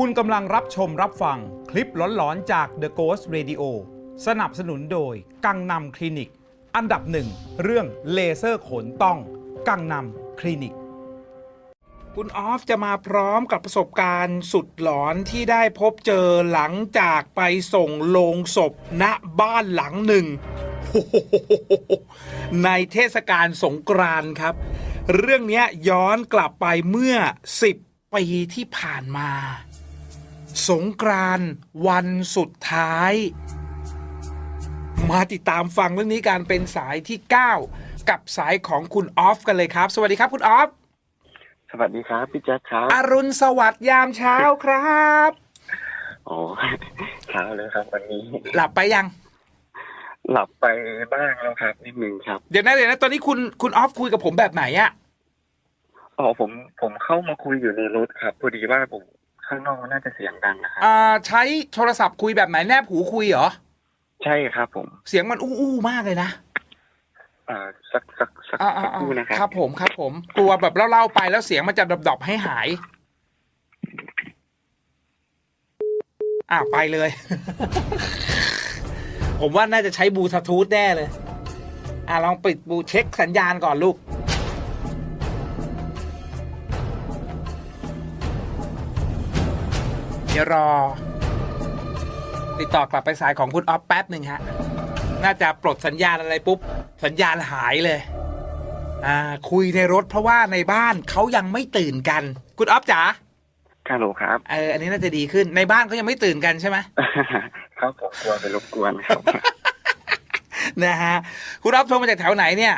คุณกำลังรับชมรับฟังคลิปหลอนๆจาก The Ghost Radio สนับสนุนโดย กังนำคลินิก อันดับหนึ่งเรื่องเลเซอร์ขนต้อง กังนำคลินิก คุณออฟจะมาพร้อมกับประสบการณ์สุดหลอนที่ได้พบเจอหลังจากไปส่งโลงศพณบ้านหลังหนึ่ง ในเทศกาลสงกรานต์ครับ เรื่องนี้ยย้อนกลับไปเมื่อ 10 ปีที่ผ่านมา สงกรานต์วันสุดท้าย มาติดตามฟังเรื่องนี้การเป็นสายที่ 9 กับสายของคุณออฟกันเลยครับ สวัสดีครับคุณออฟสวัสดีครับพี่แจ๊คครับอรุณสวัสดิ์ยามเช้าครับโอ้เช้าเลยครับ วันนี้ หลับไปยัง หลับไปบ้างแล้วครับนิดนึงครับเดี๋ยวนะเดี๋ยวนะตอนนี้คุณคุณออฟคุยกับผมแบบไหนอะอ๋อผมผมเข้ามาคุยอยู่ในรถครับพอดีว่าผม ข้างนอกมันน่าจะเสียงดังนะครับอ่าใช้โทรศัพท์คุยแบบไหนแนบหูคุยเหรอ ใช่ครับผม เสียงมันอู้อู้มากเลยนะอ่าสักสักสักอ่าสักอ่าครู่นะครับครับผมครับผมกลัวแบบเล่าๆไปแล้วเสียงมันจะดอบๆให้หาย อ่าไปเลย ผมว่าน่าจะใช้บลูทูธแน่เลย อ่าลองปิดบลูเช็คสัญญาณก่อนลูก ดี๋ยวรอ ติดต่อกลับไปสายของคุณออฟแป๊บหนึ่งฮะ น่าจะปลดสัญญาณอะไรปุ๊บ สัญญาณหายเลย อ่า คุยในรถเพราะว่าในบ้านเขายังไม่ตื่นกัน คุณออฟจ๋าฮัลโหลครับ เออ อันนี้น่าจะดีขึ้น ในบ้านเขายังไม่ตื่นกันใช่ไหมครับผมกลัวไปรบกวนครับ นะฮะ คุณออฟโทรมาจากแถวไหนเนี่ย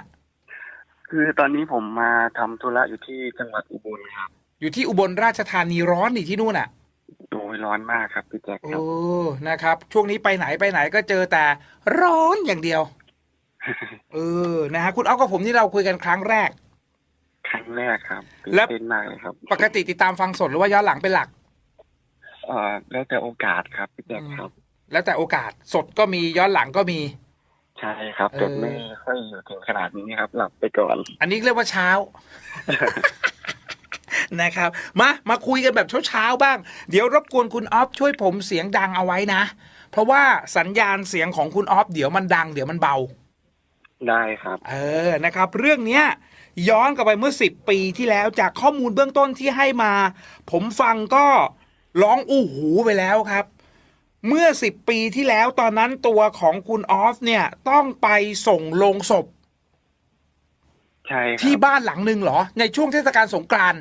คือตอนนี้ผมมาทำธุระอยู่ที่จังหวัดอุบลครับ อยู่ที่อุบลราชธานีร้อนนี่ที่นู่นอะโอ้ยร้อนมากครับพี่แจ๊คครับโอ้นะครับ ช่วงนี้ไปไหนไปไหนก็เจอแต่ร้อนอย่างเดียว เออนะฮะคุณออฟกับผมนี่เราคุยกันครั้งแรก ครั้งแรกครับตื่นแล้วเต้นมากเลยครับ ปกติติดตามฟังสดหรือว่าย้อนหลังเป็นหลักเอ่อแล้วแต่โอกาสครับพี่แจ๊คครับ แล้วแต่โอกาสสดก็มีย้อนหลังก็มี ใช่ครับแต่เออไม่ค่อยอยู่ถึงขนาดนี้ครับ หลับไปก่อน อันนี้เรียกว่าเช้า นะครับ มามาคุยกันแบบเช้าๆบ้าง เดี๋ยวรบกวนคุณออฟช่วยผมเสียงดังเอาไว้นะ เพราะว่าสัญญาณเสียงของคุณออฟเดี๋ยวมันดัง เดี๋ยวมันเบา ได้ครับ เออนะครับ เรื่องเนี้ยย้อนกลับไปเมื่อ10ปีที่แล้วจากข้อมูลเบื้องต้นที่ให้มา ผมฟังก็ร้องอู้หูไปแล้วครับ เมื่อ10ปีที่แล้วตอนนั้นตัวของคุณออฟเนี่ยต้องไปส่งโลงศพ ใช่คที่รับบ้านหลังหนึ่งเหรอ ในช่วงเทศกาลสงกรานต์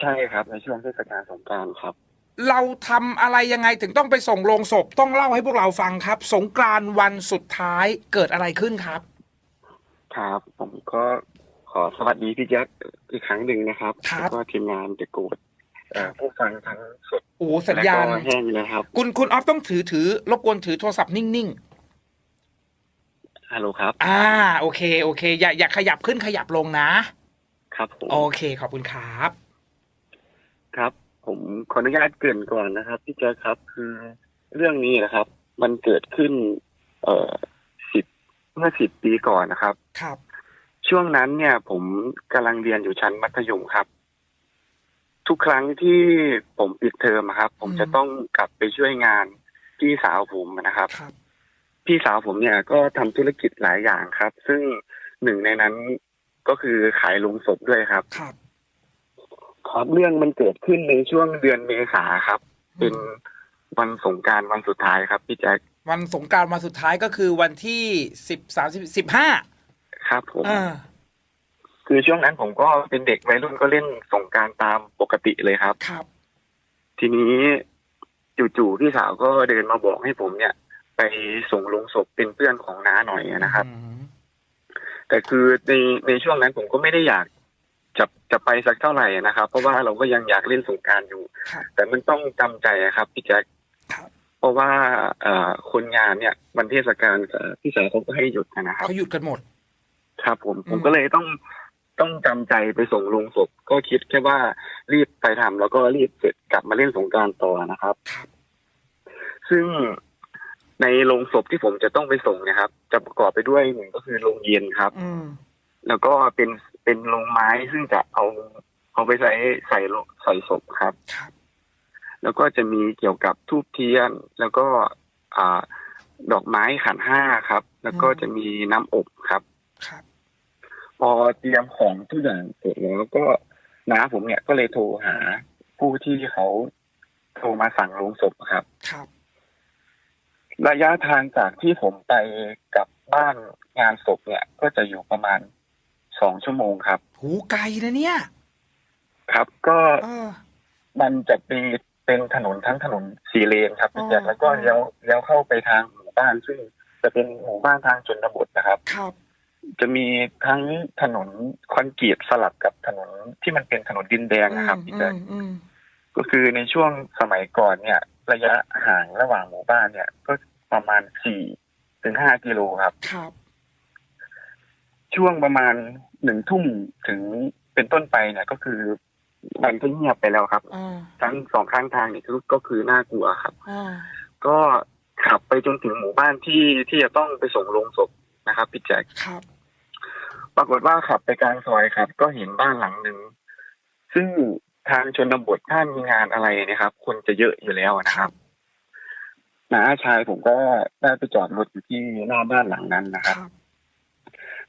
ใช่ครับ ในช่วงเทศกาลสงกรารครับ เราทำอะไรยังไงถึงต้องไปส่งโลงศพต้องเล่าให้พวกเราฟังครับ สงกรานต์วันสุดท้ายเกิดอะไรขึ้นครับ ครับ ผมก็ขอสวัสดีพี่แจ๊คอีกครั้งหนึ่งนะครับครับ แล้วก็ทีมงานเดอะโกดผู้ฟังทั้งสดโอ้สัญญาณและก็แห้งนะครับคุณคุณออฟต้องถือถือรบกวนถือโทรศัพท์นิ่งฮัลโหลครับ ๆอ่าโอเคโอเค อย่าอย่าขยับขึ้นขยับลงนะ ครับผม โอเคขอบคุณครับ ครับ ผมขออนุญาตเกริ่นก่อนนะครับพี่แจ๊คครับคือเรื่องนี้นะครับ มันเกิดขึ้น เอ่อสิบเมื่อสิบปีก่อนนะครับ ครับ ช่วงนั้นเนี่ย ผมกำลังเรียนอยู่ชั้นมัธยมครับ ทุกครั้งที่ผมปิดเทอมอะครับ ผมอืมจะต้องกลับไปช่วยงานพี่สาวผมนะครับ ครับ พี่สาวผมเนี่ยก็ทำธุรกิจหลายอย่างครับ ซึ่งหนึ่งในนั้นก็คือขายลงศพด้วยครับ ครับ ครับเรื่องมันเกิดขึ้นในช่วงเดือนเมษาครับ เป็นวันสงกรารวันสุดท้ายครับพี่แจ๊ควันสงกรารวันสุดท้ายก็คือวันที่สิบสามสิบสิบห้าครับผมอ่าคือช่วงนั้นผมก็เป็นเด็กวัยรุ่นก็เล่นสงกรารตามปกติเลยครับ ครับ ทีนี้จู่ๆพี่สาวก็เดินมาบอกให้ผมเนี่ย ไปส่งลงศพเป็นเพื่อนของน้าหน่อยนะครับอืมแต่คือในในช่วงนั้นผมก็ไม่ได้อยาก จะจะไปสักเท่าไหร่นะครับ เพราะว่าเราก็ยังอยากเล่นสงกรารอยู่ครับแต่มันต้องจำใจอะครับพี่แจ๊คครับเพราะว่าเอ่อคนงานเนี่ยวันเทศกาลเอ่อพี่สาวเขาก็ให้หยุดนะครับเขาหยุดกันหมด ครับผมอืมผมก็เลยต้องต้องจำใจไปส่งลงศพก็คิดแค่ว่ารีบไปทำแล้วก็รีบเสร็จกลับมาเล่นสงกรารต่อนะครับครับ ซึ่งในโรงศพที่ผมจะต้องไปส่งเนะครับ จะประกอบไปด้วยหนึ่งก็คือโรงเย็นครับอืมแล้วก็เป็น เป็นโรงไม้ซึ่งจะเอาเอาไปใส่ใส่โลใส่ศพครับครับ แล้วก็จะมีเกี่ยวกับทูบเทียน แล้วก็อ่าดอกไม้ขันห้าครับ แล้วก็จะมีน้ำอบครับครับ พอเตรียมของทุกอย่างเสร็จแล้วก็น้าผมเนี่ยก็เลยโทรหาผู้ที่เขาโทรมาสั่งโรงศพครับครับระยะทางจากที่ผมไปกับบ้านงานศพเนี่ย ก็จะอยู่ประมาณ สองชั่วโมงครับ หูไกลนะเนี่ย ครับก็เออ มันจะมีเป็นถนนทั้งถนนสี่เลนครับพี่แจ๊คอ๋อ แล้วก็เลี้ยวเลี้ยวเข้าไปทางหมู่บ้าน ซึ่งจะเป็นหมู่บ้านทางชนบทนะครับ ครับ จะมีทั้งถนนคอนกรีตสลับกับถนนที่มันเป็นถนนดินแดงนะครับพี่อืแจ๊ค มอืมก็คือในช่วงสมัยก่อนเนี่ย ระยะห่างระหว่างหมู่บ้านเนี่ย ก็ประมาณสี่ถึงห้ากิโลครับ ครับ ช่วงประมาณหนึ่งทุ่มถึงเป็นต้นไปเนี่ยก็คือมันก็เงียบไปแล้วครับอ่าทั้งสองข้างทางเนี่ยก็ก็คือน่ากลัวครับอ่าก็ขับไปจนถึงหมู่บ้านที่ที่จะต้องไปส่งโลงศพนะครับพี่แจ๊คครับปรากฏว่าขับไปกลางซอยครับ ก็เห็นบ้านหลังหนึ่งซึ่งทางชนบทถ้ามีงานอะไรเนะครับ คนจะเยอะอยู่แล้วนะครับน้าชายผมก็ได้ไปจอดรถอยู่ที่หน้าบ้านหลังนั้นนะคครับรั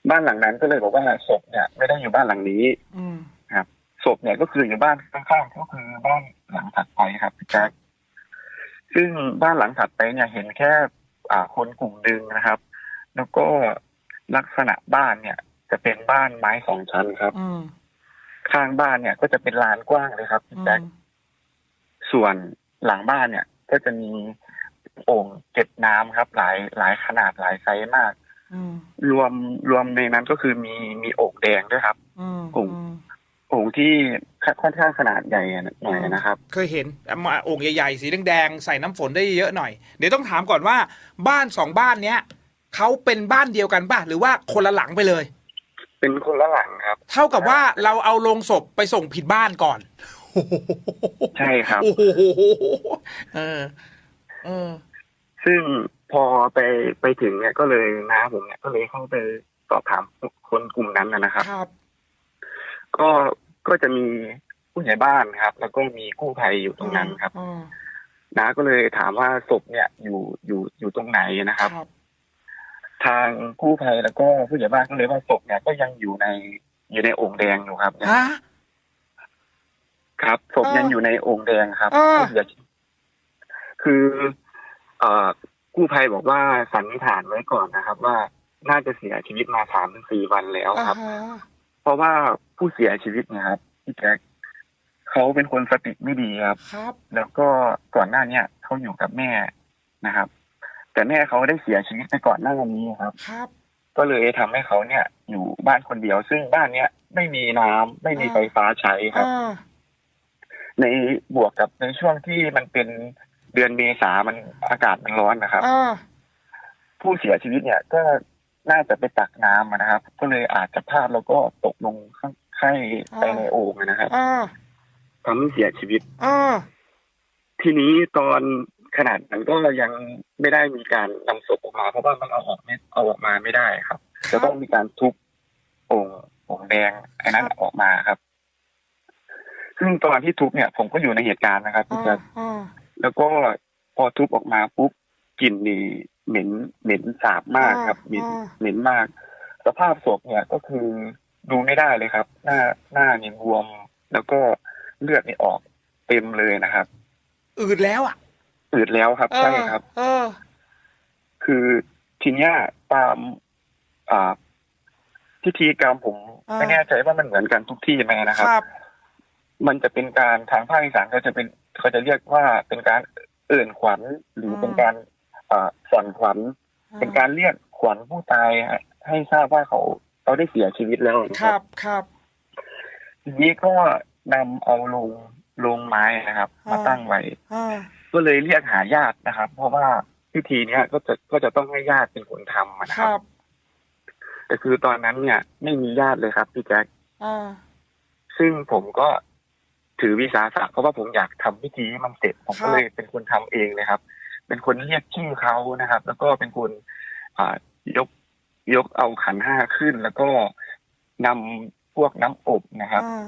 บบ้านหลังนั้นก็เลยบอกว่าศพเนี่ยไม่ได้อยู่บ้านหลังนี้อืมศพเนี่ยก็คืออยู่บ้านข้างๆก็คือบ้านหลังถัดไปครับพี่แจ๊คซึ่งบ้านหลังถัดไปเนี่ยเห็นแค่ อ่าคนกลุ่มหนึ่งนะครับ แล้วก็ลักษณะบ้านเนี่ย จะเป็นบ้านไม้สองชั้นครับอืมข้างบ้านเนี่ย ก็จะเป็นลานกว้างเลยครับพี่อืแจ๊คมส่วนหลังบ้านเนี่ย ก็จะมีโอ่งเก็บน้ำครับ หลายหลายขนาดหลายไซส์มากอืม รวมรวมในนั้นก็คือมีมีโอ่งแดงด้วยครับอืมกลุ่มอืมโอ่งที่ค่อนข้างขนาดใหญ่หน่อยนะครับ เคยเห็นมาโอ่งใหญ่ๆสีแดงๆใส่น้ำฝนได้เยอะหน่อย เดี๋ยวต้องถามก่อนว่า บ้านสองบ้านเนี้ยเขาเป็นบ้านเดียวกันป่ะหรือว่าคนละหลังไปเลย เป็นคนละหลังครับ เท่ากับว่าเราเอาโลงศพไปส่งผิดบ้านก่อนใช่ครับโอ้โหเออเออซึ่ง พอไปไปถึงเนี่ยก็เลยน้าผมเนี่ยก็เลยเข้าไปสอบถามคนกลุ่มนั้นนะนะครับ ครับ ก็ก็จะมีผู้ใหญ่บ้านครับ แล้วก็มีกู้ภัยอยู่ตรงนั้นครับอืมน้าก็เลยถามว่าศพเนี่ยอยู่อยู่อยู่ตรงไหนนะครับ ครับ ทางกู้ภัยแล้วก็ผู้ใหญ่บ้านก็เลยว่าศพเนี่ยก็ยังอยู่ในอยู่ในโอ่งแดงอยู่ครับฮะ ครับศพยังอ่าอยู่ในโอ่งแดงครับอ่าผู้เสียชีวิตคือ เอ่อ กู้ภัยบอกว่าสันนิษฐานไว้ก่อนนะครับ ว่าน่าจะเสียชีวิตมาสามถึงสี่วันแล้วครับอ่าฮะเพราะว่าผู้เสียชีวิตเนะครับพี่แจ็คเขาเป็นคนสติไม่ดีครับครับ แล้วก็ก่อนหน้าเนี้ยเขาอยู่กับแม่นะครับ แต่แม่เขาได้เสียชีวิตไปก่อนหน้านี้ครับครับ ก็เลยทำให้เขาเนี่ย อยู่บ้านคนเดียว ซึ่งบ้านเนี้ยไม่มีน้ำไม่มีไฟฟ้าใช้ครับอ่าในบวกกับในช่วงที่มันเป็น เดือนเมษามันอากาศมันร้อนนะครับ อ่าผู้เสียชีวิตเนี่ยก็น่าจะไปตักน้ำอะนะครับ ก็เลยอาจจะพลาดแล้วก็ตกลงข้างไข่ไปในโอ่งอะนะครับอ่าทำให้เสียชีวิต อ่าทีนี้ตอนขนาดนั้นก็ยังไม่ได้มีการนำศพออกมา เพราะว่ามันเอาออกไม่เอาออกมาไม่ได้ครับ จะต้องมีการทุบโอ่งโอ่งแดงไอ้นั้นออกมาครับ ซึ่งตอนที่ทุบเนี่ย ผมก็อยู่ในเหตุการณ์นะครับพี่อ่าแจ๊ค อ่า แล้วก็พอทุบออกมาปุ๊บกลิ่นนี่เหม็นเหม็นสาบมากครับเหม็นอ่าเหม็นมาก สภาพศพเนี่ยก็คือดูไม่ได้เลยครับ หน้าหน้านี่บวม แล้วก็เลือดนี่ออกเต็มเลยนะครับ อืดแล้วอะ อืดแล้วครับใช่ครับเออ คือทีเนี้ยตามอ่าพิธีกรรมผมอ่าไม่แน่ใจว่ามันเหมือนกันทุกที่ไหมนะคครับรับ มันจะเป็นการทางภาคอีสานก็จะเป็น เขาจะเรียกว่าเป็นการเอื่นขวัญหรือเป็นการอ่าส่อนขวัญ เป็นการเรียกขวัญผู้ตายให้ให้ทราบว่าเขาเขาได้เสียชีวิตแล้วนะคครัรับบครับทีนี้ก็นำเอาลงลงไม้นะครับ มาอ่าตั้งไว้อ่าก็เลยเรียกหาญาตินะครับ เพราะว่าพิธีเนี้ยก็จะก็จะต้องให้ญาติเป็นคนทำอะนะคครัรับบแต่คือตอนนั้นเนี่ย ไม่มีญาติเลยครับพี่แจ๊คอ่าซึ่งผมก็ ถือวิสาสะเพราะว่าผมอยากทำพิธีให้มันเสร็จผมครัก็บเลยเป็นคนทำเองเลยครับ เป็นคนเรียกชื่อเขานะครับ แล้วก็เป็นคนอ่ายกยกเอาขันห้าขึ้น แล้วก็นำพวกน้ำอบนะครับอ่า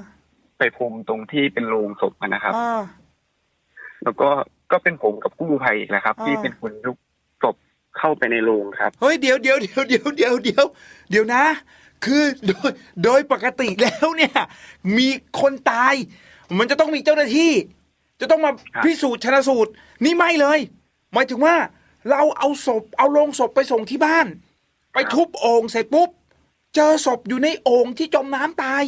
ไปพรมตรงที่เป็นโลงศพอะนะครับอ่าแล้วก็ก็เป็นผมกับกู้ภัยอีกแหละครับอ่าที่เป็นคนยุบศพเข้าไปในโรงครับเฮ้ยเดี๋ยวเดี๋ยวเดี๋ยวเดี๋ยวเดี๋ยวเดี๋ยวเดี๋ยวนะ คือโดยโดยปกติแล้วเนี่ย มีคนตาย มันจะต้องมีเจ้าหน้าที่ จะต้องมาครับพิสูจน์ชนะสูตร นี่ไม่เลย หมายถึงว่า เราเอาศพเอาโลงศพไปส่งที่บ้าน ไปทุบโอ่งเสร็จปุ๊บ เจอศพอยู่ในโอ่งที่จมน้ำตาย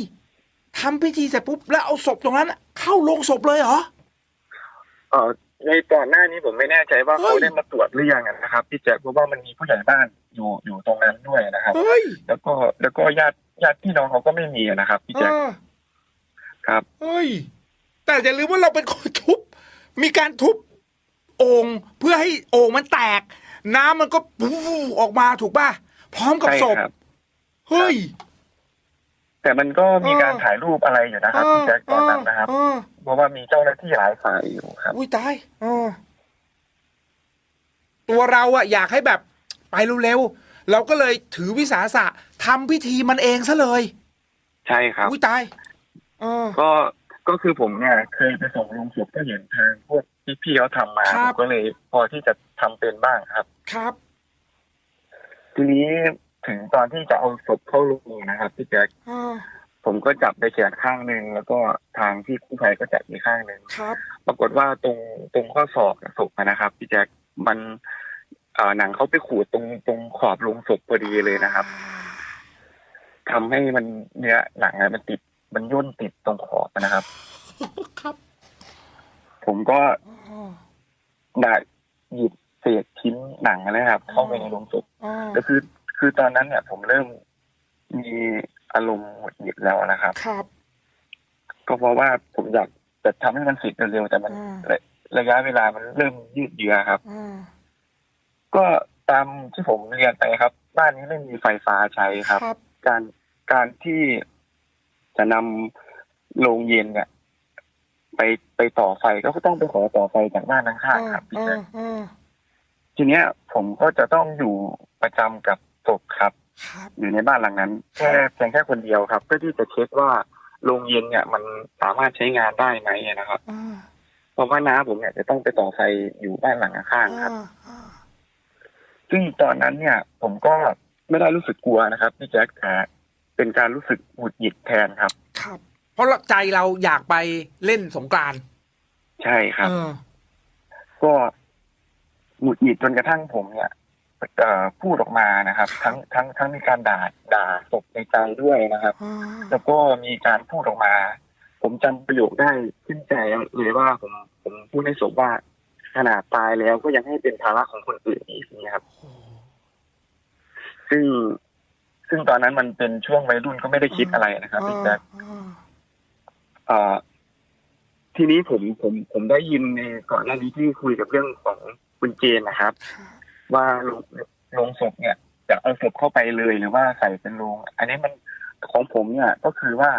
ทำพิธีเสร็จปุ๊บ แล้วเอาศพตรงนั้น เข้าโลงศพเลยเหรอเอ่อในก่อนหน้านี้ผมไม่แน่ใจว่าเฮ้ยเขาได้มาตรวจหรือยังนะครับพี่แจ็คเพราะว่ามันมีผู้ใหญ่บ้านอยู่อยู่ตรงนั้นด้วยนะครับเฮ้ยแล้วก็แล้วก็ญาติญาติพี่น้องเขาก็ไม่มีนะครับพี่เอแจ็คอ ครับเฮ้ย แต่อย่าลืมว่าเราเป็นคนทุบ มีการทุบโอ่งเพื่อให้โอ่งมันแตก น้ำมันก็ปูออกมาถูกป่ะ พร้อมกับใช่ศพครับเฮ้ย แต่มันก็มีเออการถ่ายรูปอะไรอยู่นะครับพี่แจ็คตอนนั้นนะครับเออเพราะว่ามีเจ้าหน้าที่หลายฝ่ายอยู่ครับ อุ้ยตายเออตัวเราอะอยากให้แบบไปเร็วๆเราก็เลยถือวิสาสะทำพิธีมันเองซะเลย ใช่ครับอุ้ยตายเออก็ก็คือผมเนี่ยเคยไปส่งโรงศพก็เห็นทางพวกที่พี่เขาทำมาครัผบมก็เลยพอที่จะทำเป็นบ้างครับ ครับ ทีนี้ถึงตอนที่จะเอาศพเข้าโรงนะครับพี่แจ็คเออผมก็จับไปแขนข้างหนึ่งแล้วก็ทางที่กู้ภัยก็จับอีกข้างหนึ่งครับ ปรากฏว่าตรงตรงข้อศอกศพอะนะครับพี่แจ็คมันเอ่อหนังเขาไปขูดตรงตรงขอบโลงศพพอดีเลยนะครับทำให้มันเนื้อหนังอะมันติด มันย่นติดตรงขอบนะครับ ครับ ผมก็อ๋อได้หยิบเศษชิ้นหนังนะครับ เข้าไปในโรงศพอ๋อก็คือ คือตอนนั้นเนี่ยผมเริ่มมีอารมณ์หงุดหงิดแล้วนะครับ ครับ ก็เพราะว่าผมอยากจะทำให้มันเสร็จเร็วๆแต่มันอ่าระระยะเวลามันเริ่มยืดเยื้อครับอ่าก็ตามที่ผมเรียนไปครับ บ้านนี้ไม่มีไฟฟ้าใช้ครับครับการการที่ จะนำโรงเย็นเนี่ย ไปไปต่อไฟก็ต้องไปขอต่อไฟจากบ้านข้างๆครับพี่อ่าแจ๊คอ่าทีเนี้ย ผมก็จะต้องอยู่ประจำกับศพครับครับอยู่ในบ้านหลังนั้น แค่เพียงแค่คนเดียวครับเพื่อที่จะเช็คว่าโรงเย็นเนี่ย มันสามารถใช้งานได้ไหมนะครับอ่าเพราะว่าน้าผมเนี่ยจะต้องไปต่อไฟอยู่บ้านหลังข้างๆครับอ่าอ่าซึ่งตอนนั้นเนี่ย ผมก็ไม่ได้รู้สึกกลัวนะครับพี่แจ๊คแต่ เป็นการรู้สึกหงุดหงิดแทนครับ ครับ เพราะใจเราอยากไปเล่นสงกรานต์ใช่ครับ เออ ก็หงุดหงิดจนกระทั่งผมเนี่ยเอ่อพูดออกมานะครับ ทั้งทั้งทั้งมีการด่าด่าศพในใจด้วยนะครับอ่าแล้วก็มีการพูดออกมา ผมจำประโยคได้ขึ้นใจเลยว่าผมผมพูดในศพว่าขนาดตายแล้วก็ยังให้เป็นภาระของคนอื่นอีกนะครับโอ้ซึ่ง ซึ่งตอนนั้นมันเป็นช่วงวัยรุ่นก็ไม่ได้คิดอะไรนะครับพี่แจ๊คอ่าเอ่อทีนี้ผมผมผมได้ยินในก่อนหน้านี้ที่คุยกับเรื่องของคุณเจนนะครับครับว่าโรงโรงศพเนี่ย จะเอาศพเข้าไปเลยหรือว่าใส่เป็นโรงอันนี้มันของผมเนี่ยก็คือว่า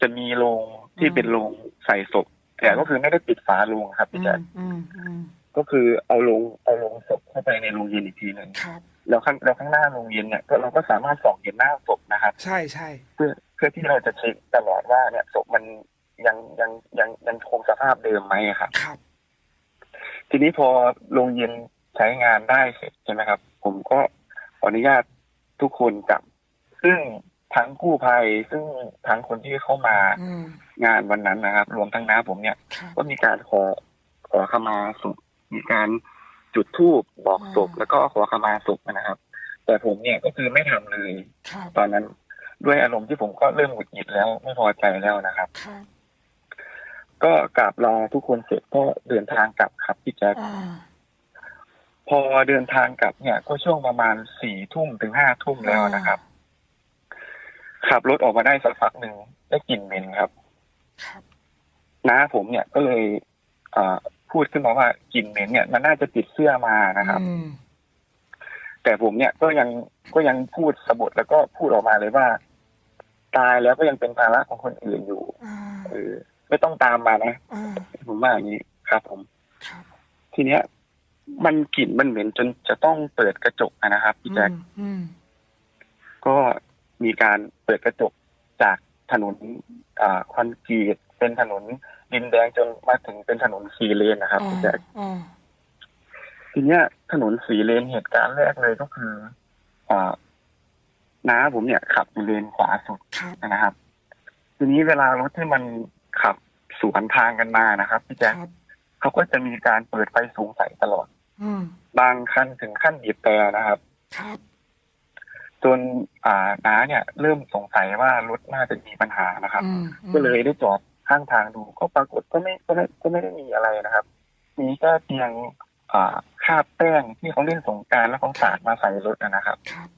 จะมีโรงที่เป็นโรงใส่ศพแต่ก็คือไม่ได้ปิดฝาโรงครับอืพี่แจ๊มคอืมอืมก็คือเอาโรงเอาโรงศพเข้าไปในโรงเย็นอีกทีหนึ่งครับ แล้วข้างแล้วข้างหน้าโรงเย็นเนี่ยก็เราก็สามารถส่องเห็นหน้าศพนะครับ ใช่ใช่เพื่อเพื่อที่เราจะเช็คตลอดว่าเนี่ยศพมันยังยังยังยังคงสภาพเดิมไหมครับครับ ทีนี้พอโรงเย็นใช้งานได้เสร็จใช่ไหมครับ ผมก็ขออนุญาตทุกคนกลับ ซึ่งทั้งกู้ภัยซึ่งทั้งคนที่เข้ามาอืมงานวันนั้นนะครับ รวมทั้งน้าผมเนี่ยครับก็มีการขอขอขมาศพมีการ จุดธูปบอกศพอ่าแล้วก็ขอขมาศพนะครับ แต่ผมเนี่ยก็คือไม่ทำเลยครับตอนนั้นด้วยอารมณ์ที่ผมก็เริ่มหงุดหงิดแล้วไม่พอใจแล้วนะครับครับก็กราบลาทุกคนเสร็จก็เดินทางกลับครับพี่แจ๊คอ่าพอเดินทางกลับเนี่ย ก็ช่วงประมาณสี่ทุ่มถึงห้าทุ่มแล้วนะครับ ขับรถออกมาได้สักพักหนึ่งได้กลิ่นเหม็นครับครับน้าผมเนี่ยก็เลยเอ่อ พูดขึ้นมาว่ากลิ่นเหม็นเนี่ยมันน่าจะติดเสื้อมานะครับอืมแต่ผมเนี่ยก็ยังก็ยังพูดสะบดแล้วก็พูดออกมาเลยว่า ตายแล้วก็ยังเป็นภาระของคนอื่นอยู่อ่าเออไม่ต้องตามมานะอ่าผมว่าอย่างนี้ครับ ผมครับทีเนี้ย มันกลิ่นมันเหม็นจนจะต้องเปิดกระจกอะนะครับพี่แจ๊คอืมอืมก็มีการเปิดกระจกจากถนนอ่าคอนกรีต เป็นถนนดินแดงจนมาถึงเป็นถนนสีเลนนะครับพี่แจ๊คอ่าทีเนี้ยถนนสีเลนเหตุการณ์แรกเลยก็คืออ่าน้าผมเนี่ยขับอยู่เลนขวาสุดครับนะครับ ทีนี้เวลารถที่มันขับสวนทางกันมานะครับพี่คแจ๊ครับเขาก็จะมีการเปิดไฟสูงใส่ตลอดอืมบางคันถึงขั้นบีบแต่นะครับครับจนอ่าน้าเนี่ย เริ่มสงสัยว่ารถน่าจะมีปัญหานะครับอืมอืมก็เลยได้จอด ข้างทางดู ก็ปรากฏก็ไม่ก็ไม่ก็ไม่ได้มีอะไรนะครับ มีแค่เพียงอ่าคราบแป้งที่เขาเล่นสงกรารแล้วเขาสาดมาใส่รถนะครับครับ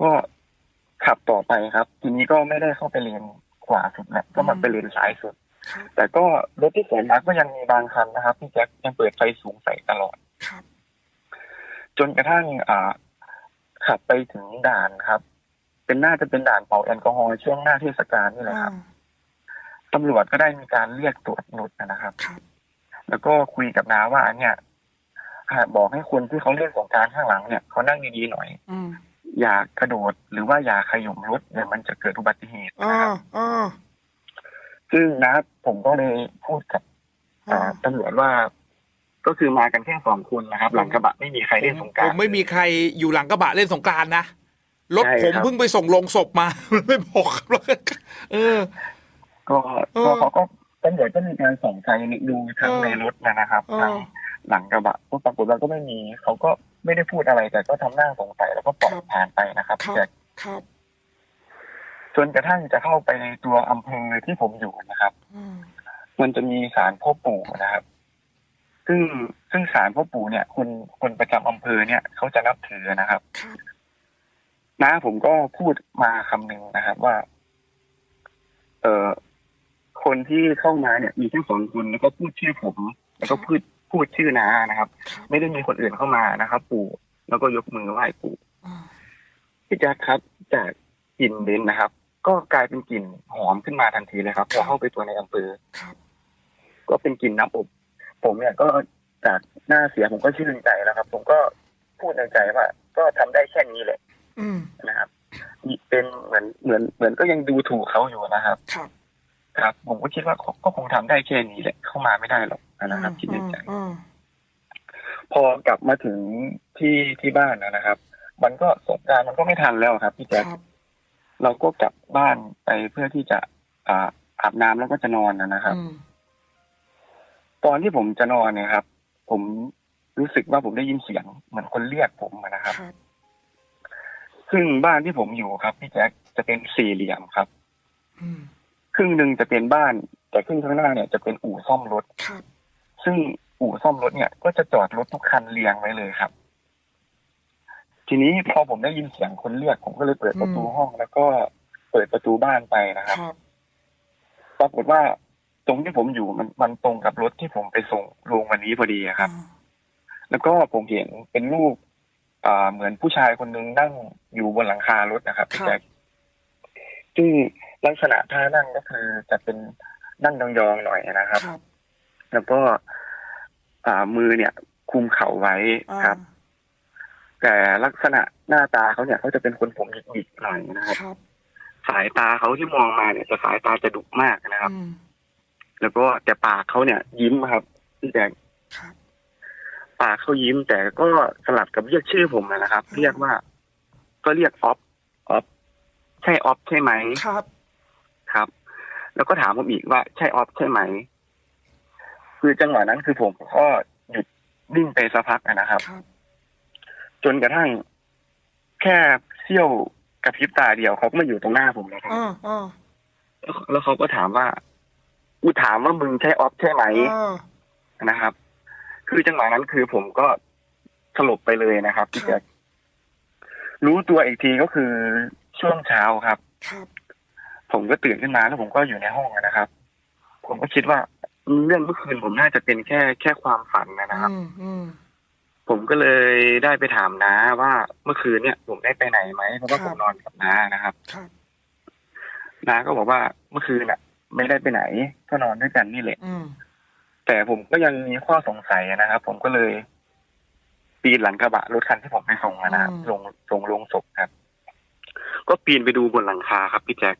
ก็ขับต่อไปครับ ทีนี้ก็ไม่ได้เข้าไปเลนขวาสุดแหละก็มาไปเลนซ้ายสุดครับแต่ก็รถที่สวนมาก็ยังมีบางคันนะครับที่แจ็คยังเปิดไฟสูงใส่ตลอดครับจนกระทั่งอ่าขับไปถึงด่านครับ เป็นน่าจะเป็นด่านเป่าแอลกอฮอล์ช่วงหน้าเทศกาลนี่แหละครับอ่า ตำรวจก็ได้มีการเรียกตรวจรถนะครับครับ แล้วก็คุยกับน้าว่าเนี่ยอ่าบอกให้คนที่เขาเล่นสงกรารข้างหลังเนี่ยเขานั่งดีๆหน่อยอืมอย่ากระโดดหรือว่าอย่าขย่มรถเดี๋ยวมันจะเกิดอุบัติเหตุอ่านะครับอ่าซึ่งนะผมก็เลยพูดกับอ่าอ่าตำรวจว่าก็คือมากันแค่สองคนนะครับ หลังกระบะไม่มีใครเล่นสงกผรารมไม่มีใครอยู่หลังกระบะเล่นสงกรารนะรถใช่ผมครับเพิ่งไปส่งลงศพมาไม่บอกครับแล้วก็เออ ก็เออก็เขาก็ตำรวจก็มีการส่องใจดูทั้งเออในรถนะครับเออทั้งหลังกระบะก็ปรากฏว่าก็ไม่มีเขาก็ไม่ได้พูดอะไรแต่ก็ทำหน้าสงสัยแล้วก็ปล่อยผ่านไปนะครับครับแต่ครับจนกระทั่งจะเข้าไปในตัวอำเภอที่ผมอยู่นะครับอืมมันจะมีศาลพ่อปู่นะครับ ซึ่งซึ่งศาลพ่อปู่เนี่ยคนคนประจำอำเภอเนี่ยเขาจะนับถือนะครับครับน้าผมก็พูดมาคำหนึ่งนะครับว่า เอ่อ คนที่เข้ามาเนี่ยมีแค่สองคนแล้วก็พูดชื่อผม แล้วก็พูดพูดชื่อน้านะครับครับ ไม่ได้มีคนอื่นเข้ามานะครับ ปู่ แล้วก็ยกมือไหว้ปู่อ่าพี่แจ๊คครับจากกลิ่นเบนซ์นะครับ ก็กลายเป็นกลิ่นหอมขึ้นมาทันทีเลยครับพอเข้าไปตัวในอำเภอครับก็เป็นกลิ่นน้ำอบผมเนี่ยก็จากหน้าเสียผมก็ชื่นใจแล้วครับ ผมก็พูดในใจว่า ก็ทำได้แค่นี้แหละอืมนะครับเป็นเหมือนเหมือนเหมือนก็ยังดูถูกเขาอยู่นะครับ ครับครับ ผมก็คิดว่าก็ก็คงทำได้แค่นี้แหละ เข้ามาไม่ได้หรอกนะครับคิดในใจอ่าพอกลับมาถึงที่ที่บ้านนะครับ มันก็สงกรารมันก็ไม่ทันแล้วครับพี่คแจ๊ครับเราก็กลับบ้านไปเพื่อที่จะอ่าอาบน้ำแล้วก็จะนอนนะครับอืมตอนที่ผมจะนอนเนี่ยครับ ผมรู้สึกว่าผมได้ยินเสียงเหมือนคนเรียกผมนะครับครับ ซึ่งบ้านที่ผมอยู่ครับพี่แจ๊คจะเป็นสี่เหลี่ยมครับอืม ครึ่งหนึ่งจะเป็นบ้าน แต่ครึ่งข้างหน้าเนี่ยจะเป็นอู่ซ่อมรถครับซึ่งอู่ซ่อมรถเนี่ย ก็จะจอดรถทุกคันเรียงไว้เลยครับ ทีนี้พอผมได้ยินเสียงคนเรียกผมก็เลยเปิดประตูห้องแล้วก็เปิดประตูบ้านไปนะครับครับปรากฏว่าตรงที่ผมอยู่มันมันตรงกับรถที่ผมไปส่งโรงวันนี้พอดีครับอ่าแล้วก็ผมเห็นเป็นรูปอ่าเหมือนผู้ชายคนหนึงนั่งอยู่บนหลังคารถนะครับพี่แจ๊คซึ่ง ลักษณะท่านั่งก็คือจะเป็นนั่งยองๆหน่อยนะครับครับแล้วก็อ่ามือเนี่ย คุมเข่าไว้อ่าครับ แต่ลักษณะหน้าตาเขาเนี่ยเขาจะเป็นคนผมหยิกๆหน่อยนะครับครับสายตาเขาที่มองมาเนี่ยจะสายตาจะดุมากนะครับอืมแล้วก็แต่ปากเขาเนี่ย ยิ้มครับพี่แจ๊คครับปากเขายิ้ม แต่ก็สลับกับเรียกชื่อผมนะครับ เรียกว่า ก็เรียกออฟออฟใช่ออฟใช่ไหมครับครับ แล้วก็ถามผมอีกว่าใช่ออฟใช่ไหม คือจังหวะนั้นคือผมก็หยุดนิ่งไปสักพักนะครับครับจนกระทั่งแค่เสี้ยวกระพริบตาเดียวเขาก็มาอยู่ตรงหน้าผมเลยครับอ่าอ่าแล้วแล้วเขาก็ถามว่ากูถามว่ามึงใช่ออฟใช่ไหมอ่านะครับ คือจังหวะนั้นคือผมก็สลบไปเลยนะครับพี่แจ๊ครู้ตัวอีกทีก็คือช่วงเช้าครับครับ ผมก็ตื่นขึ้นมาแล้วผมก็อยู่ในห้องนะครับ ผมก็คิดว่าเรื่องเมื่อคืนผมน่าจะเป็นแค่แค่ความฝันนะครับอืมอืมผมก็เลยได้ไปถามน้าว่าเมื่อคืนเนี่ย ผมได้ไปไหนไหมเพราะว่าคผรับมนอนกับน้านะครับครับน้าก็บอกว่าเมื่อคืนน่ะ ไม่ได้ไปไหน ก็นอนด้วยกันนี่แหละอืมแต่ผมก็ยังมีข้อสงสัยนะครับ ผมก็เลยปีนหลังกระบะรถคันที่ผมไปส่งอะนะครับลงลงลงศพครับ ก็ปีนไปดูบนหลังคาครับพี่แจ็ค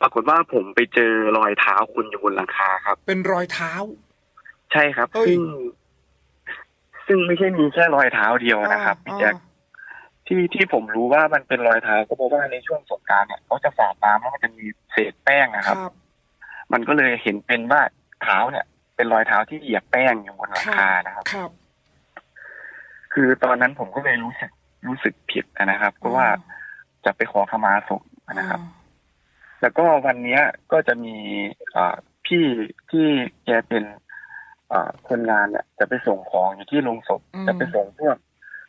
ปรากฏว่าผมไปเจอรอยเท้าคุณอยู่บนหลังคาครับ เป็นรอยเท้า ใช่ครับเฮ้ยซึ่ง ซึ่งไม่ใช่มีแค่รอยเท้าเดียวนะครับพี่แจ็คอ่าที่ที่ผมรู้ว่ามันเป็นรอยเท้าก็เพราะว่าในช่วงสงกรารเนี่ยเขาจะสาดน้ำแล้วมันจะมีเศษแป้งนะครับครับ มันก็เลยเห็นเป็นว่าเท้าเนี่ย เป็นรอยเท้าที่เหยียบแป้งอยู่บนหลังคานะครับครับ คือตอนนั้นผมก็เลยรู้สึกรู้สึกผิดนะครับ เพราะว่าจะไปขอขมาศพนะครับ แล้วก็วันเนี้ยก็จะมีเอ่อพี่ที่แกเป็นเอ่อคนงานเนี่ยจะไปส่งของอยู่ที่โรงศพอืมจะไปส่งพวก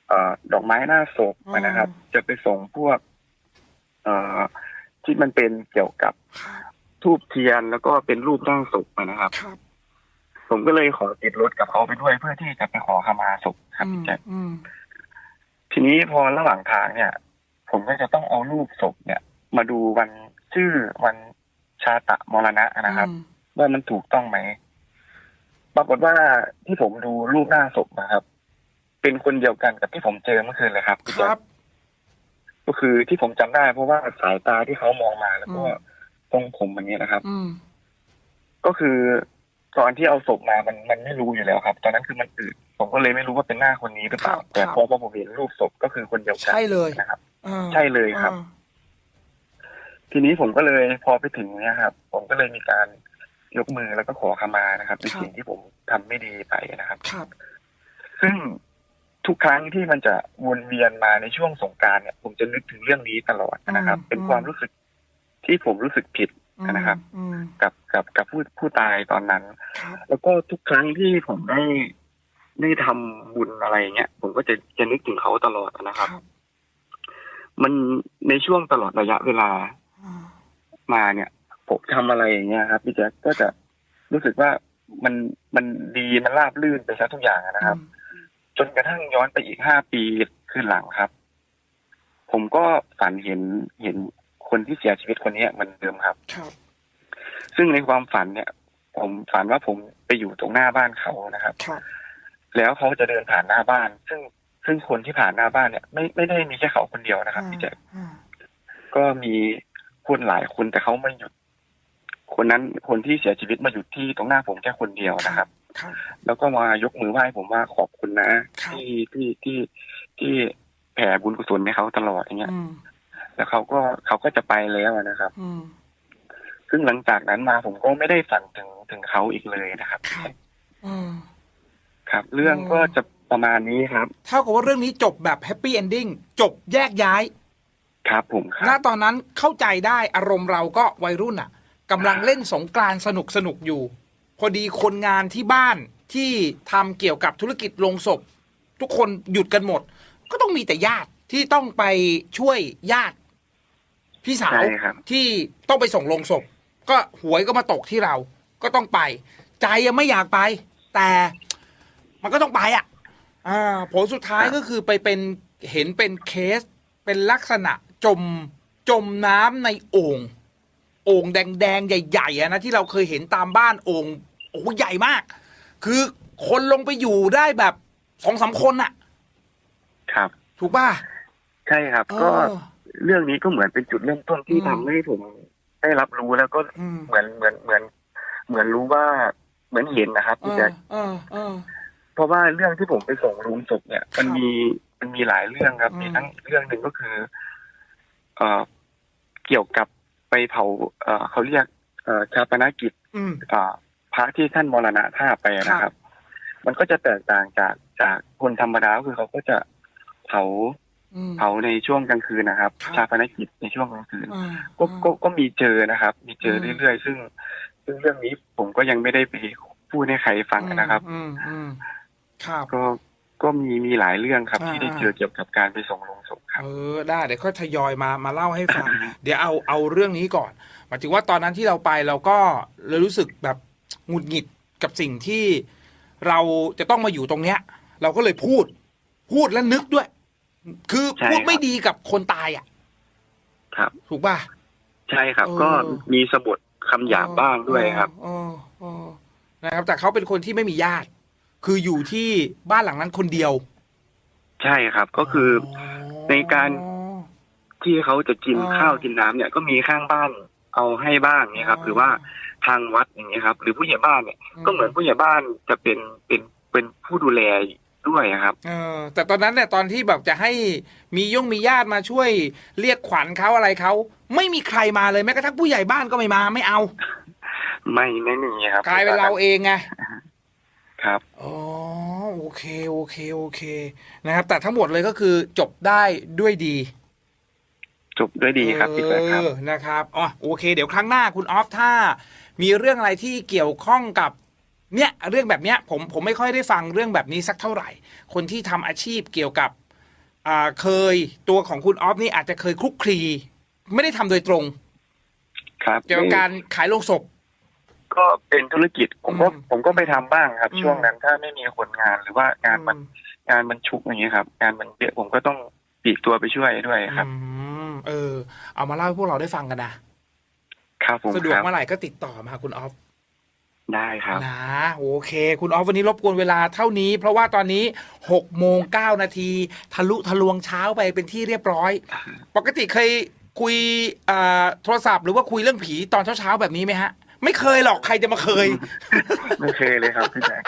เอ่อดอกไม้หน้าศพอืมนะครับ จะไปส่งพวกเอ่อที่มันเป็นเกี่ยวกับครับทูบเทียนแล้วก็เป็นรูปร่างศพนะครับครับ ผมก็เลยขอติดรถกับเขาไปด้วยเพื่อที่จะไปขอขมาศพครับอืมพี่แจ็คอืมทีนี้พอระหว่างทางเนี่ย ผมก็จะต้องเอารูปศพเนี่ย มาดูวัน ชื่อวันชาตะมรณะนะครับอืมว่ามันถูกต้องไหมปรากฏว่าที่ผมดูรูปหน้าศพนะครับ เป็นคนเดียวกันกับที่ผมเจอเมื่อคืนเลยครับพี่คแจ๊รับ ก็คือที่ผมจำได้ เพราะว่าสายตาที่เขามองมาแล้วก็อืมตรงผมอย่างเงี้ยนะครับอืมก็คือตอนที่เอาศพมามันมันไม่รู้อยู่แล้วครับ ตอนนั้นคือมันอืดผมก็เลยไม่รู้ว่าเป็นหน้าคนนี้หรือเปล่าครับแต่ครับพอพอผมเห็นรูปศพก็คือคนเดียวกันใช่เลยนะครับอ่าใช่เลยครับอ่า ทีนี้ผมก็เลยพอไปถึงเนี่ยครับ ผมก็เลยมีการยกมือแล้วก็ขอขมานะครับในสิ่งที่ผมทำไม่ดีไปนะครับครับ ซึ่งทุกครั้งที่มันจะวนเวียนมาในช่วงสงกรารเนี่ย ผมจะนึกถึงเรื่องนี้ตลอดนะครับอืมเป็นความรู้สึกที่ผมรู้สึกผิดนะครับอืมกับกับกับผู้ผู้ตายตอนนั้นครับแล้วก็ทุกครั้งที่ผมได้ได้ทำบุญอะไรเงี้ยผมก็จะจะนึกถึงเขาตลอดนะครับ มันในช่วงตลอดระยะเวลาอ่า มาเนี่ย ผมทำอะไรอย่างเงี้ยครับพี่แจ๊คก็จะรู้สึกว่ามันมันดีมันราบลื่นไปซะทุกอย่างอะนะครับ จนกระทั่งย้อนไปอีกห้าปีขึ้นหลังครับ ผมก็ฝันเห็นเห็นคนที่เสียชีวิตคนเนี้ยเหมันเดิมครับครับ ซึ่งในความฝันเนี่ย ผมฝันว่าผมไปอยู่ตรงหน้าบ้านเขานะครับครับ แล้วเขาจะเดินผ่านหน้าบ้าน ซึ่งซึ่งคนที่ผ่านหน้าบ้านเนี่ย ไม่ไม่ได้มีแค่เขาคนเดียวนะครับพี่แจ๊คอ่าก็มี คนหลายคนแต่เขาไม่หยุด คนนั้นคนที่เสียชีวิตมาหยุดที่ตรงหน้าผมแค่คนเดียวนะครับครับแล้วก็มายกมือไหว้ผมว่าขอบคุณนะครับที่ที่ที่ที่แผ่บุญกุศลให้เขาตลอดอย่างเงี้ยอืมแล้วเขาก็เขาก็จะไปแล้วนะครับอืมซึ่งหลังจากนั้นมาผมก็ไม่ได้ฝันถึงถึงเขาอีกเลยนะครับครับอืมครับ เรื่องก็จะประมาณนี้ครับ เท่ากับว่าเรื่องนี้จบแบบแฮปปี้เอนดิ้งจบแยกย้าย ครับผมคณรับตอนนั้นเข้าใจได้อารมณ์เราก็วัยรุ่นอะกำลังเล่นสงกรานต์สนุกสนุกอยู่ พอดีคนงานที่บ้านที่ทำเกี่ยวกับธุรกิจโรงศพ ทุกคนหยุดกันหมด ก็ต้องมีแต่ญาติที่ต้องไปช่วยญาติ พี่สาวใช่ครับ ที่ต้องไปส่งโรงศพ ก็หวยก็มาตกที่เรา ก็ต้องไป ใจยังไม่อยากไป แต่มันก็ต้องไปอะ อ่าผลสุดท้ายก็คือไปเป็นเห็นเป็นเคสเป็นลักษณะ จมจมน้ำในโอ่งโอ่งแดงๆใหญ่ๆอะนะที่เราเคยเห็นตามบ้านโอ่งโอ้โหใหญ่มาก คือคนลงไปอยู่ได้แบบสองสามคนอะครับ ถูกป่ะใช่ครับเออก็เรื่องนี้ก็เหมือนเป็นจุดเริ่มต้นที่อืมทำให้ผมได้รับรู้แล้วก็อืมเหมือนเหมือนเหมือน เหมือนรู้ว่าเหมือนเห็นนะครับเอพี่อแจ๊คเออเออเพราะว่าเรื่องที่ผมไปส่งลุงศพเนี่ย มันครับมีมันมีหลายเรื่องครับอืมมีทั้งเรื่องหนึ่งก็คือ เอ่อเกี่ยวกับไปเผาเอ่อเขาเรียกเอ่อชาปนกิจอืมอ่าพระที่ท่านมรณะภาพไปนะคครัรับบมันก็จะแตกต่างจากจากคนธรรมดาก็คือเขาก็จะเผาอืมเผาในช่วงกลางคืนนะครับครับ ชาปนกิจในช่วงกลางคืนอ่าก็ก็ก็มีเจอนะครับ มีเจออืมเรื่อยๆซึ่งซึ่งเรื่องนี้ผมก็ยังไม่ได้ไปพูดให้ใครฟังนะครับอืมอืมครับก็ ก็มีมีหลายเรื่องครับอ่าที่ได้เจอเกี่ยวกับการไปส่งลงศพครับ เออได้เดี๋ยวก็ทยอยมามาเล่าให้ฟัง เดี๋ยวเอาเอาเรื่องนี้ก่อนหมายถึงว่าตอนนั้นที่เราไปเราก็เลยรู้สึกแบบหงุดหงิดกับสิ่งที่เราจะต้องมาอยู่ตรงเนี้ย เราก็เลยพูด พูดแล้วนึกด้วย คือใช่พูดครับไม่ดีกับคนตายอะ ครับ ถูกป่ะใช่ครับเออก็มีสะบดคำหยาบบ้างด้วยครับเออเออนะครับแต่เขาเป็นคนที่ไม่มีญาติ คืออยู่ที่บ้านหลังนั้นคนเดียว ใช่ครับ ก็คือในการที่เขาจะกินอ่าข้าวกินน้ำเนี่ยก็มีข้างบ้านเอเอาให้บ้างเนี่ยครับอ๋อหรือว่าทางวัดอย่างเงี้ยครับ หรือผู้ใหญ่บ้านเนี่ยอืมก็เหมือนผู้ใหญ่บ้านจะเป็นเป็นเป็นผู้ดูแลด้วยครับเออแต่ตอนนั้นเนี่ยตอนที่แบบจะให้มีย่งมีญาติมาช่วยเรียกขวัญเขาอะไรเขาไม่มีใครมาเลยแม้กระทั่งผู้ใหญ่บ้านก็ไม่มาไม่เอา ไม่ไม่มีครับกลายเป็นเราเองไง ครับ อ๋อโอเคโอเคโอเค นะครับ แต่ทั้งหมดเลยก็คือจบได้ด้วยดี จบด้วยดีครับพี่แจ๊คครับ เออนะครับอ๋อโอเค เดี๋ยวครั้งหน้าคุณออฟถ้า มีเรื่องอะไรที่เกี่ยวข้องกับ เนี่ยเรื่องแบบเนี้ย ผมผมไม่ค่อยได้ฟังเรื่องแบบนี้สักเท่าไหร่ คนที่ทำอาชีพเกี่ยวกับอ่าเคยตัวของคุณออฟนี่อาจจะเคยคลุกคลี ไม่ได้ทำโดยตรง ครับเกี่ยวกับการขายโลงศพ ก็เป็นธุรกิจผมก็อืมผมก็ไปทำบ้างครับอืมช่วงนั้นถ้าไม่มีคนงานหรือว่างานมันงานมันชุกอย่างเงี้ยครับ งานมันเยอะผมก็ต้องปลีกตัวไปช่วยด้วยครับอืมเออ เอามาเล่าให้พวกเราได้ฟังกันนะครับผมสะดวกครับเมื่อไหร่ก็ติดต่อมาคุณออฟได้ครับนะโอเค คุณออฟวันนี้รบกวนเวลาเท่านี้ เพราะว่าตอนนี้6โมง9นาทีทะลุทะลวงเช้าไปเป็นที่เรียบร้อย ปกติเคยคุยอ่าโทรศัพท์หรือว่าคุยเรื่องผีตอนเช้าๆแบบนี้ไหมฮะ ไม่เคยหรอกใครจะมาเคย ไม่เคยเลยครับพี่แจ๊ค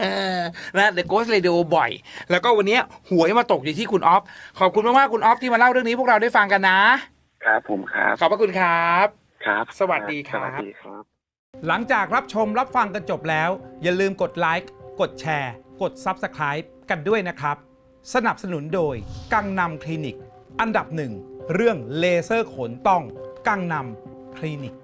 เออนะ The Ghost Radio บ่อย แล้วก็วันนี้หวยมาตกอยู่ที่คุณออฟ ขอบคุณมากๆคุณออฟที่มาเล่าเรื่องนี้พวกเราได้ฟังกันนะ ครับผมครับ ขอบพระคุณครับครับสวัสดีครับ สวัสดีครับ หลังจากรับชมรับฟังกันจบแล้ว อย่าลืมกดไลค์ กดแชร์ กด Subscribe กันด้วยนะครับ สนับสนุนโดย กังนำคลินิก อันดับหนึ่ง เรื่องเลเซอร์ขนต้อง กังนำคลินิก